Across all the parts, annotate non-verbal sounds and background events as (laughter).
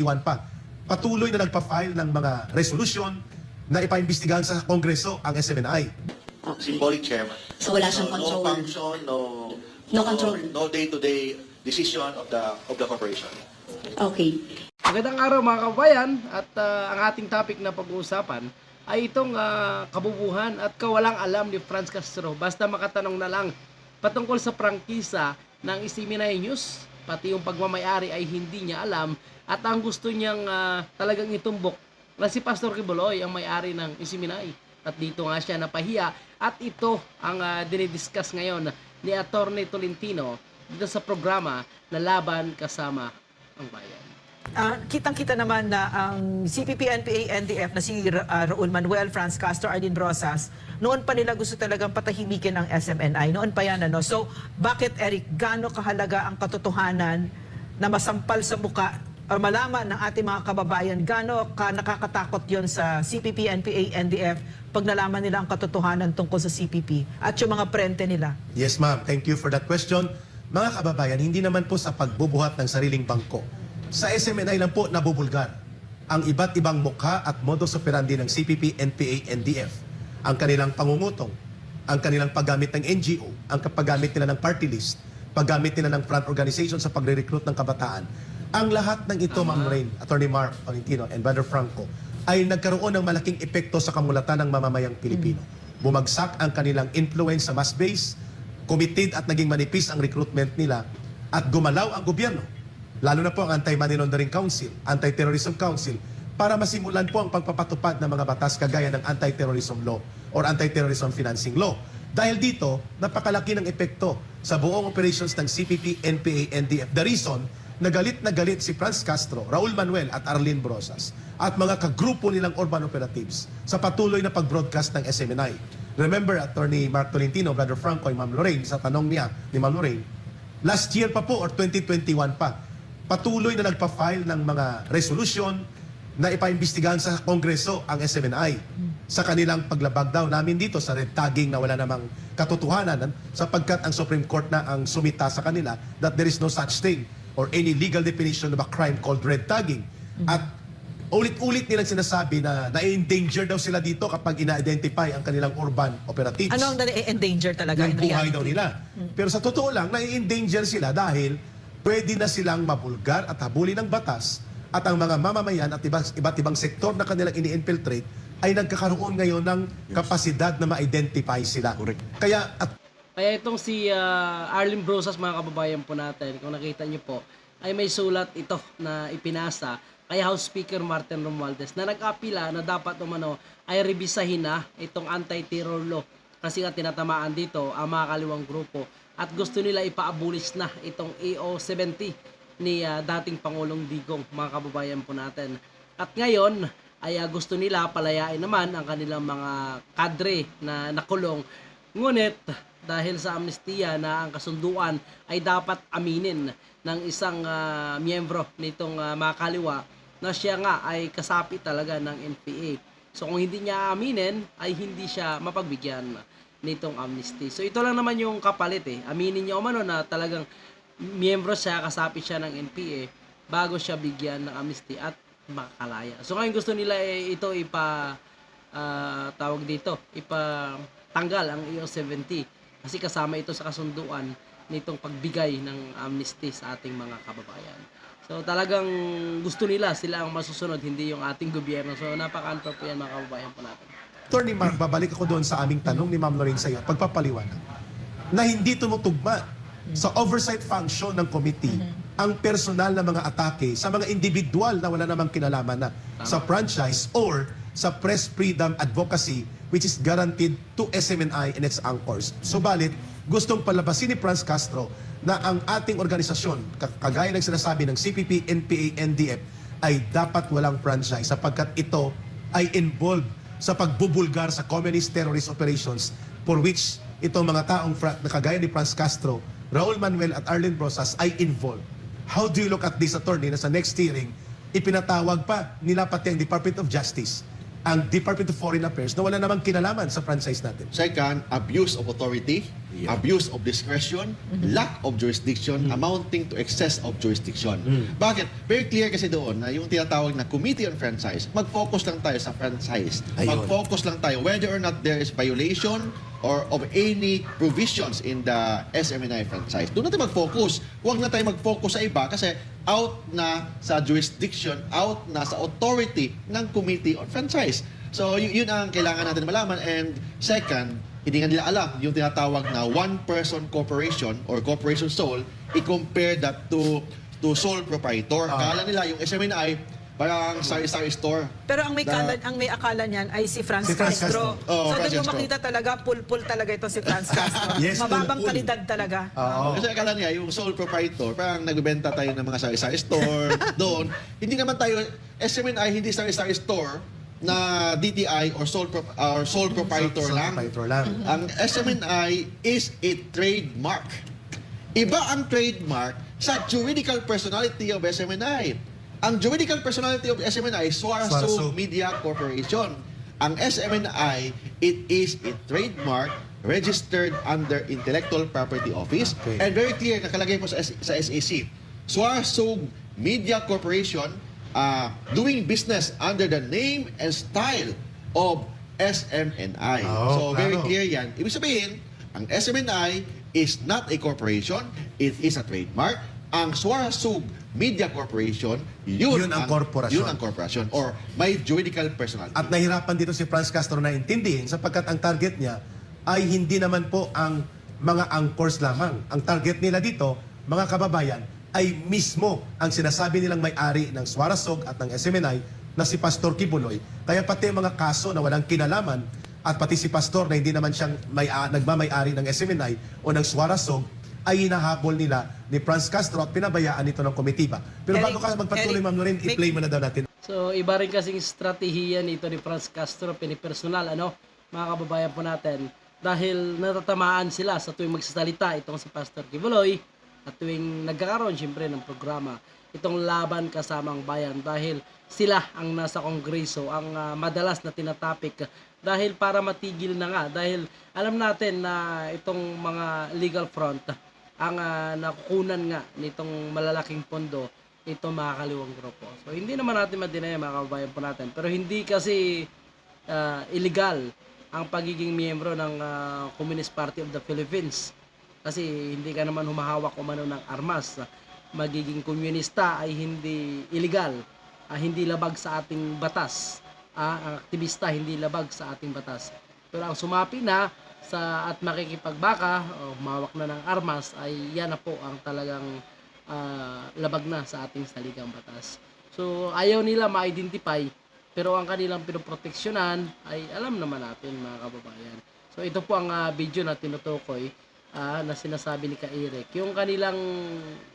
Iwan pa. Patuloy na nagpa-file ng mga resolution na ipaimbestigahan sa Kongreso ang SMNI. Symbolic chairman. So wala siyang control. No function, no... No control. No day-to-day decision of the of the corporation. Okay. Magandang araw mga kabayan at ah, ang ating topic na pag-uusapan ay itong ah, kabubuhan at kawalang alam ni Franz Castro basta makatanong na lang patungkol sa prangkisa ng Isiminay News pati yung pagmamayari ay hindi niya alam. At ang gusto niyang ah, talagang itumbok na si Pastor Kibuloy ang may-ari ng Isiminay. At dito nga siya napahiya. At ito ang uh, dinidiscuss ngayon ni Attorney Tolentino dito sa programa na Laban Kasama ang Bayan. Ah, kitang-kita naman na ang CPP, NPA, NDF na si ah, Raul Manuel, Franz Castro, Arlene Rosas, noon pa nila gusto talagang patahimikin ang SMNI. Noon pa yan, ano? So, bakit, Eric, gaano kahalaga ang katotohanan na masampal sa muka o malaman ng ating mga kababayan, gaano ka nakakatakot yon sa CPP, NPA, NDF pag nalaman nila ang katotohanan tungkol sa CPP at yung mga prente nila? Yes ma'am, thank you for that question. Mga kababayan, hindi naman po sa pagbubuhat ng sariling bangko. Sa SMNI lang po nabubulgar ang iba't ibang mukha at modus operandi ng CPP, NPA, NDF. Ang kanilang pangungutong, ang kanilang paggamit ng NGO, ang paggamit nila ng party list, paggamit nila ng front organization sa pagre-recruit ng kabataan. Ang lahat ng ito, Ma'am Rain, Attorney Mark Valentino, and Brother Franco, ay nagkaroon ng malaking epekto sa kamulatan ng mamamayang Pilipino. Bumagsak ang kanilang influence sa mass base, committed at naging manipis ang recruitment nila, at gumalaw ang gobyerno. Lalo na po ang Anti-Money Laundering Council, Anti-Terrorism Council, para masimulan po ang pagpapatupad ng mga batas kagaya ng Anti-Terrorism Law or Anti-Terrorism Financing Law. Dahil dito, napakalaki ng epekto sa buong operations ng CPP, NPA, NDF. The reason, nagalit na galit si Franz Castro, Raul Manuel at Arlene Brosas at mga kagrupo nilang urban operatives sa patuloy na pag-broadcast ng SMNI. Remember, Attorney Mark Tolentino, Brother Franco, Ma'am Lorraine, sa tanong niya ni Ma'am Lorraine, last year pa po or 2021 pa, patuloy na nagpa-file ng mga resolution na ipaimbestigahan sa Kongreso ang SMNI sa kanilang paglabag daw namin dito sa red tagging na wala namang katotohanan sapagkat ang Supreme Court na ang sumita sa kanila that there is no such thing or any legal definition of a crime called red tagging. At ulit-ulit nilang sinasabi na na-endanger daw sila dito kapag ina-identify ang kanilang urban operatives Ano ang na-endanger talaga yung buhay daw nila. Pero sa totoo lang, nai-endanger sila dahil pwede na silang mabulgar at habulin ng batas at ang mga mamamayan at iba't, iba't ibang sektor na kanilang ini-infiltrate ay nagkakaroon ngayon ng kapasidad na ma-identify sila. Kaya at Kaya itong si ah, Arlene Brosas, mga kababayan po natin, kung nakita niyo po, ay may sulat ito na ipinasa kay House Speaker Martin Romualdez na nag-apila na dapat umano ay rebisahin na itong anti-terror law kasi nga tinatamaan dito ang mga kaliwang grupo at gusto nila ipa-abolish na itong EO70 ni ah, dating Pangulong Digong, mga kababayan po natin. At ngayon, ay ah, gusto nila palayain naman ang kanilang mga kadre na nakulong. Ngunit, dahil sa amnestiya na ang kasunduan ay dapat aminin ng isang ah, miyembro nitong ah, mga kaliwa na siya nga ay kasapi talaga ng NPA. So kung hindi niya aminin, ay hindi siya mapagbigyan nitong amnesty. So ito lang naman yung kapalit eh. Aminin niya umano na talagang miyembro siya, kasapi siya ng NPA bago siya bigyan ng amnesty at makakalaya. So ngayon gusto nila eh, ito ipa ah, tawag dito, ipa tanggal ang EO70 kasi kasama ito sa kasunduan nitong pagbigay ng amnesty sa ating mga kababayan. So talagang gusto nila sila ang masusunod, hindi yung ating gobyerno. So napaka-anto po yan mga kababayan po natin. Attorney Mark, babalik ako doon sa aming tanong ni Ma'am Lorraine sa iyo, pagpapaliwanag, na hindi tumutugma sa oversight function ng committee ang personal na mga atake sa mga individual na wala namang kinalaman na sa franchise or sa press freedom advocacy which is guaranteed to SMNI and its anchors. Subalit, gustong palabasin ni Franz Castro na ang ating organisasyon, ka- kagaya ng sinasabi ng CPP, NPA, NDF, ay dapat walang franchise sapagkat ito ay involved sa pagbubulgar sa communist terrorist operations for which itong mga taong na kagaya ni Franz Castro, Raul Manuel at Arlen Brosas ay involved. How do you look at this attorney na sa next hearing, ipinatawag pa nila pati ang Department of Justice, ang Department of Foreign Affairs na wala namang kinalaman sa franchise natin. Second, abuse of authority. Abuse of discretion, lack of jurisdiction, amounting to excess of jurisdiction. Bakit? Very clear kasi doon na yung tinatawag na Committee on Franchise, mag-focus lang tayo sa franchise. Mag-focus lang tayo whether or not there is violation or of any provisions in the SMNI franchise. Doon natin mag-focus. Huwag na tayo mag-focus sa iba kasi out na sa jurisdiction, out na sa authority ng Committee on Franchise. So, yun ang kailangan natin malaman. And second, hindi nga nila alam yung tinatawag na one-person corporation or corporation sole, i-compare that to to sole proprietor. Ah. Akala nila yung SMNI parang sari-sari store. Pero ang may, Na- kala, ang may akala niyan ay si Franz, Si Franz Castro. Castro. Oo, so Franz doon mo makita talaga, pul-pul talaga ito si Franz Castro. (laughs) Yes, Mababang pul-pul. kalidad talaga. Oo. Kasi akala niya, yung sole proprietor, parang nagbebenta tayo ng mga sari-sari store (laughs) doon. Hindi naman tayo, SMNI, hindi sari-sari store na DTI or sole, prop- or sole proprietor Sole lang. proprietor lang. Ang SMNI is a trademark. Iba ang trademark sa juridical personality of SMNI. Ang juridical personality of SMNI, Suarso Suarso. Media Corporation. Ang SMNI, it is a trademark registered under Intellectual Property Office Okay. and very clear nakalagay po sa, S- sa SAC. Suarso Media Corporation uh, doing business under the name and style of SMNI. Oo, so very klaro. clear yan. Ibig sabihin, ang SMNI is not a corporation, it is a trademark. Ang Suarasug Media Corporation, yun, Yun ang korporasyon. Yun ang korporasyon or may juridical personality. At nahirapan dito si Franz Castro na intindihin sapagkat ang target niya ay hindi naman po ang mga anchors lamang. Ang target nila dito, mga kababayan, ay mismo ang sinasabi nilang may-ari ng Suarasog at ng SMNI na si Pastor Kibuloy. Kaya pati ang mga kaso na walang kinalaman at pati si Pastor na hindi naman siyang may, ah, nagmamay-ari ng SMNI o ng Suarasog ay hinahabol nila ni Franz Castro at pinabayaan ito ng komitiba. Pero Eric, bago ka magpatuloy, Ma'am may- i-play mo na daw natin. So, iba rin kasing strategiya nito ni Franz Castro, pinipersonal, ano, mga kababayan po natin. Dahil natatamaan sila sa tuwing magsasalita itong si Pastor Kibuloy at tuwing nagkakaroon siyempre ng programa itong laban kasamang bayan dahil sila ang nasa kongreso ang ah, madalas na tinatapik dahil para matigil na nga dahil alam natin na itong mga legal front ang ah, nakukunan nga nitong malalaking pondo itong mga kaliwang grupo. So hindi naman natin madinaya mga kababayan po natin. Pero hindi kasi ah, illegal ang pagiging miyembro ng ah, Communist Party of the Philippines. Kasi hindi ka naman humahawak umano ng armas. Magiging komunista ay hindi illegal. ah, hindi labag sa ating batas. Ah, ang aktivista hindi labag sa ating batas. Pero ang sumapi na sa at makikipagbaka o humawak na ng armas ay yan na po ang talagang ah, labag na sa ating saligang batas. So ayaw nila ma-identify pero ang kanilang pinoproteksyonan ay alam naman natin mga kababayan. So ito po ang ah, video na tinutukoy ah, na sinasabi ni Ka-Eric. Yung kanilang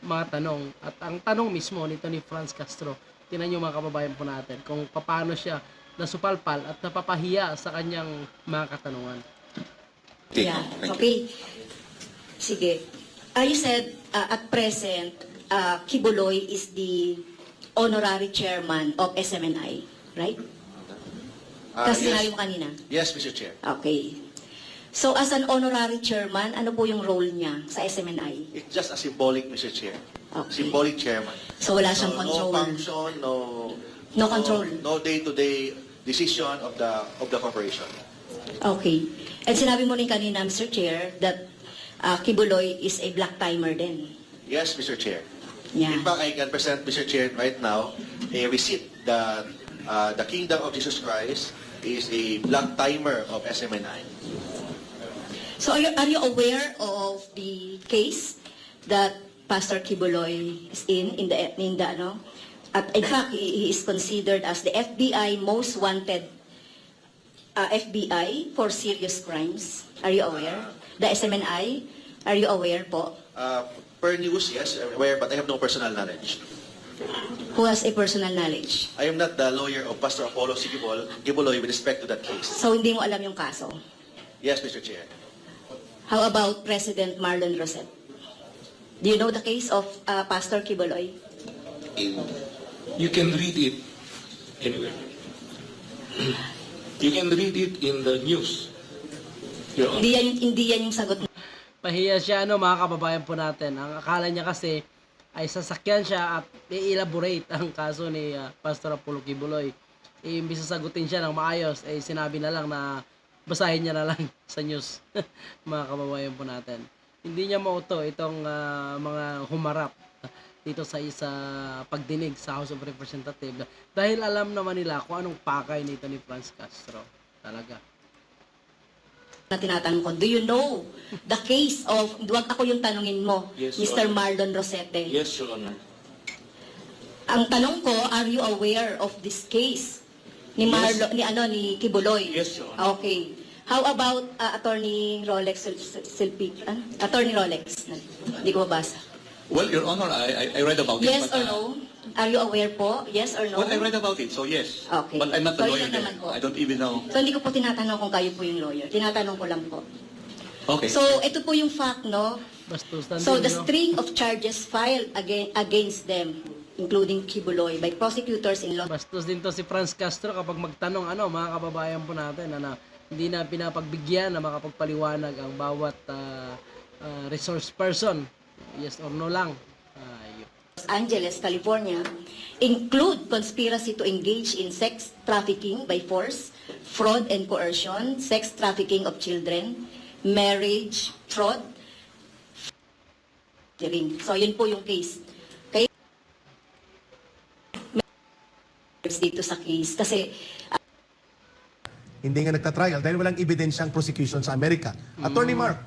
mga tanong at ang tanong mismo nito ni Franz Castro. Tinan nyo mga kababayan po natin kung paano siya nasupalpal at napapahiya sa kanyang mga katanungan. Yeah, okay. Sige. Uh, you said uh, at present, uh, Kibuloy is the honorary chairman of SMNI, right? Ah, Kasi yes. sinabi mo kanina. Yes, Mr. Chair. Okay. So as an honorary chairman, ano po yung role niya sa SMNI? It's just a symbolic, Mr. Chair. Okay. Symbolic chairman. So wala siyang So, control. No function, no... No control. No day-to-day decision of the of the corporation. Okay. And sinabi mo rin kanina, Mr. Chair, that uh, Kibuloy is a black timer din. Yes, Mr. Chair. Yeah. In fact, I can present, Mr. Chair, right now, a receipt that uh, the Kingdom of Jesus Christ is a black timer of SMNI. So are you, are you aware of the case that Pastor Kibuloy is in in the in the ano? At in fact, he, is considered as the FBI most wanted uh, FBI for serious crimes. Are you aware? The SMNI, are you aware po? Uh, per news, yes, I'm aware, but I have no personal knowledge. Who has a personal knowledge? I am not the lawyer of Pastor Apollo Sigibol, Gibuloy with respect to that case. So hindi mo alam yung kaso. Yes, Mr. Chair. How about President Marlon Rosette? Do you know the case of uh, Pastor Kibuloy? You can read it anywhere. You can read it in the news. Your Honor. Hindi yan, hindi yan yung sagot Pahiya siya, ano, mga kababayan po natin. Ang akala niya kasi ay sasakyan siya at i-elaborate ang kaso ni ah, Pastor Apollo Kibuloy. Imbis sagutin siya ng maayos, eh sinabi na lang na basahin niya na lang (laughs) sa news, (laughs) mga kababayan po natin. Hindi niya mauto itong ah, mga humarap (laughs) dito sa isa pagdinig sa House of Representatives dahil alam naman nila kung anong pakay nito ni Franz Castro. Talaga. na tinatanong ko, do you know the case of, duwag ako yung tanungin mo, Yes, Mr. Mardon Rosete. Yes, Your Honor. Ang tanong ko, are you aware of this case ni Marlo, ni ano ni Kibuloy? Yes, Your Honor. Okay. How about uh, Attorney Rolex Sil- Sil- Silpic? Ano? Attorney Rolex. Hindi ko mabasa. Well, Your Honor, I, I, I read about it. Yes but, or uh, no? Are you aware po? Yes or no? Well, I read about it, so yes. Okay. But I'm not a So, lawyer yun there. naman po. I don't even know. So hindi ko po tinatanong kung kayo po yung lawyer. Tinatanong ko lang po. Okay. So ito po yung fact, no? Bastusan So din, the no? string of charges filed again, against them, including Kibuloy, by prosecutors in Los Bastos din to si Franz Castro kapag magtanong ano mga kababayan po natin ano, hindi na pinapagbigyan na makapagpaliwanag ang bawat ah, ah, resource person. Yes or no lang. Ayun. Angeles, California, include conspiracy to engage in sex trafficking by force, fraud and coercion, sex trafficking of children, marriage, fraud. So yun po yung case. Kaya dito sa case kasi Hindi nga nagtatrial dahil walang ebidensyang prosecution sa Amerika. Attorney Mark,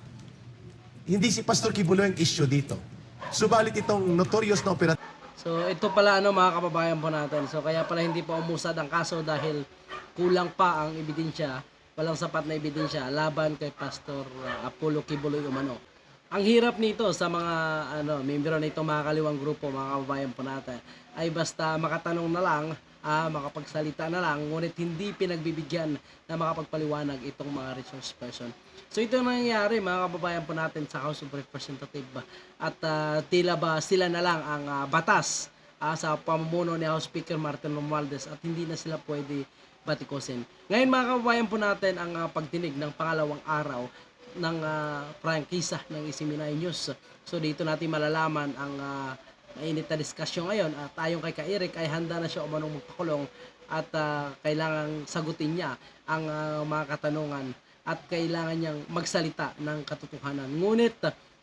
hindi si Pastor Kibulo ang issue dito. Subalit itong notorious na operativo So ito pala ano mga kababayan po natin. So kaya pala hindi pa umusad ang kaso dahil kulang pa ang ebidensya, walang sapat na ebidensya laban kay Pastor uh, Apollo Kibuloy Umano. Ang hirap nito sa mga ano, miyembro nito mga kaliwang grupo, mga kababayan po natin, ay basta makatanong na lang, ah, makapagsalita na lang, ngunit hindi pinagbibigyan na makapagpaliwanag itong mga resource person. So ito ang nangyayari mga kababayan po natin sa House of Representatives at ah, tila ba sila na lang ang ah, batas ah, sa pamumuno ni House Speaker Martin Romualdez at hindi na sila pwede batikusin. Ngayon mga kababayan po natin ang ah, pagdinig ng pangalawang araw ng uh, prangkisa ng Isiminay News. So dito natin malalaman ang ah, mainit na diskusyon ngayon at ayon kay Ka-Eric ay handa na siya umanong magpakulong at ah, kailangang sagutin niya ang ah, mga katanungan at kailangan niyang magsalita ng katotohanan. Ngunit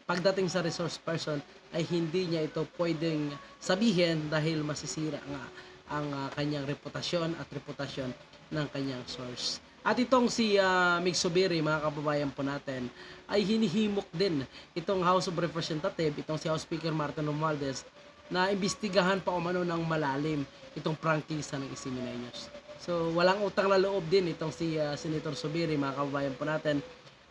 pagdating sa resource person ay hindi niya ito pwedeng sabihin dahil masisira nga ang ah, kanyang reputasyon at reputasyon ng kanyang source. At itong si uh, Mig mga kababayan po natin, ay hinihimok din itong House of Representative, itong si House Speaker Martin Romualdez, na imbestigahan pa umano ng malalim itong prangkisa ng Isiminay News. So, walang utang na loob din itong si ah, Senator Subiri, mga kababayan po natin,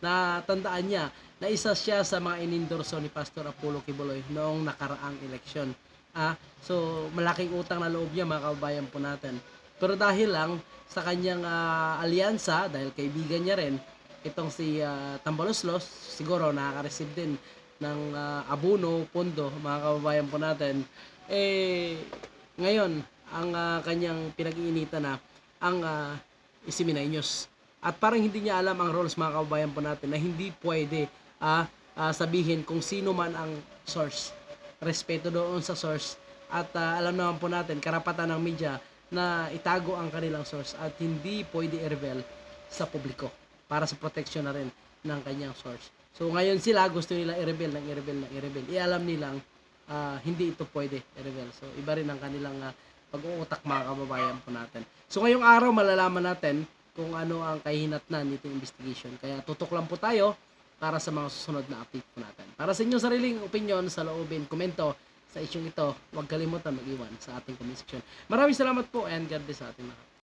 na tandaan niya na isa siya sa mga inendorso ni Pastor Apollo Kibuloy noong nakaraang eleksyon. Ah, so malaking utang na loob niya mga kababayan po natin. Pero dahil lang sa kanyang ah, alyansa, dahil kaibigan niya rin, itong si ah, Tambaloslos, siguro nakaka-receive din ng ah, abuno, pondo, mga kababayan po natin. Eh, ngayon, ang ah, kanyang pinag-iinitan na ang uh, Isiminay News. At parang hindi niya alam ang roles mga kababayan po natin na hindi pwede ah, ah, sabihin kung sino man ang source. Respeto doon sa source. At ah, alam naman po natin, karapatan ng media na itago ang kanilang source at hindi pwede i-reveal sa publiko para sa protection na rin ng kanyang source. So ngayon sila gusto nila i-reveal ng i-reveal ng i-reveal. Ialam nilang ah, hindi ito pwede i-reveal. So iba rin ang kanilang ah, pag-uutak mga kababayan po natin. So ngayong araw malalaman natin kung ano ang kahinatnan nitong investigation. Kaya tutok lang po tayo para sa mga susunod na update po natin. Para sa inyong sariling opinion sa loobin, komento sa isyong ito, huwag kalimutan mag-iwan sa ating comment section. Maraming salamat po and God bless sa ating lahat.